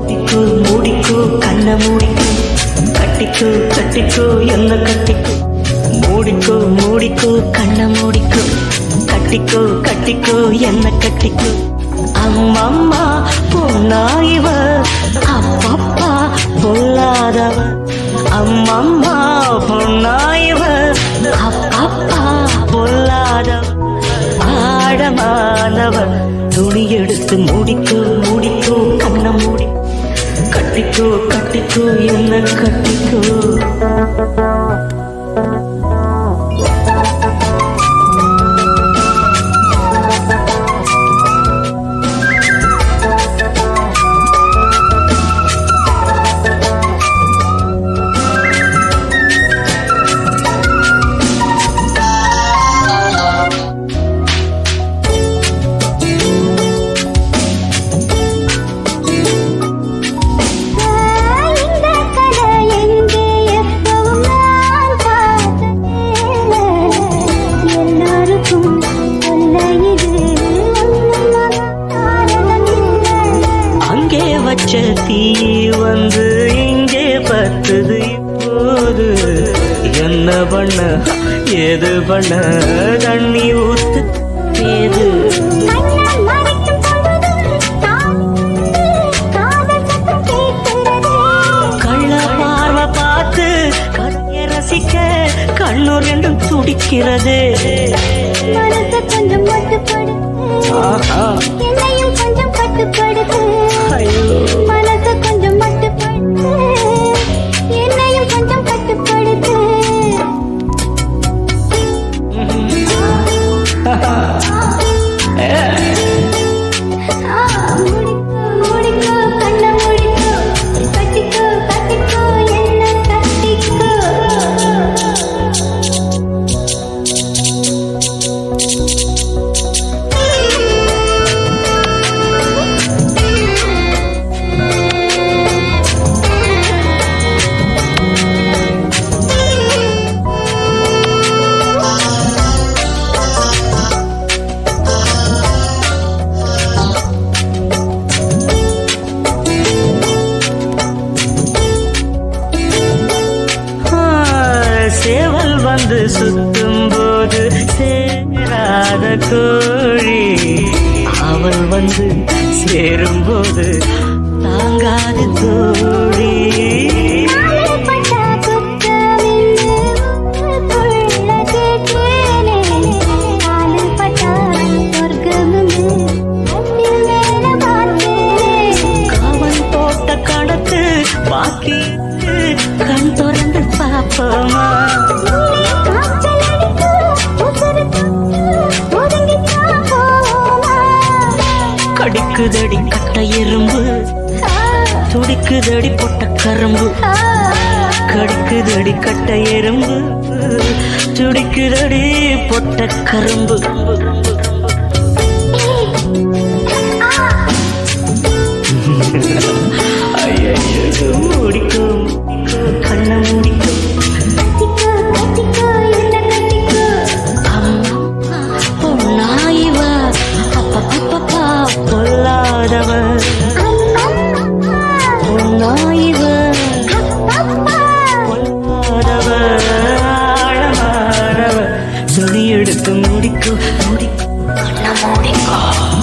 மூடிக்கோ மூடிக்கோ கண்ண மூடிக்கோ கட்டிக்கோ கட்டிக்கோ என்ன கட்டிக்கோ. மூடிக்கோ மூடிக்கோ கண்ண மூடிக்கோ. கட்டிக்கோ கட்டிக்கோ என்ன கட்டிக்கோ. அம்மம்மா பொன்னாயிவ அப்பப்பா பொல்லாதவ. அம்மம்மா பொன்னாயிவ அப்பப்பா பொல்லாதவ. ஆழமானவன் துணி எடுத்து மூடிக்கோ மூடிக்கோ கண்ண மூடி. கட்டிக்கோ கட்டிக்கோ என்ன கட்டிக்கோ. என்ன பண்ண? ஏது பண்ண? தண்ணி ஊத்து. ஏது. கள்ள பார்வை பார்த்து கதையை ரசிக்க கண்ணு ரெண்டும் துடிக்கிறது. கொஞ்சம் மட்டுப்படுத்து. கொஞ்சம் கட்டுப்படுத்து. வந்து சுத்தும் போது சேராத கோழி. அவள் வந்து சேரும் போது தாங்காது தோ துடிக்குதடி கட்ட எறும்பு. துடிக்குதடி பொட்ட கரும்பு. கடிக்குதடி கட்ட எறும்பு. துடிக்குதடி பொட்ட கரும்பு. Namun.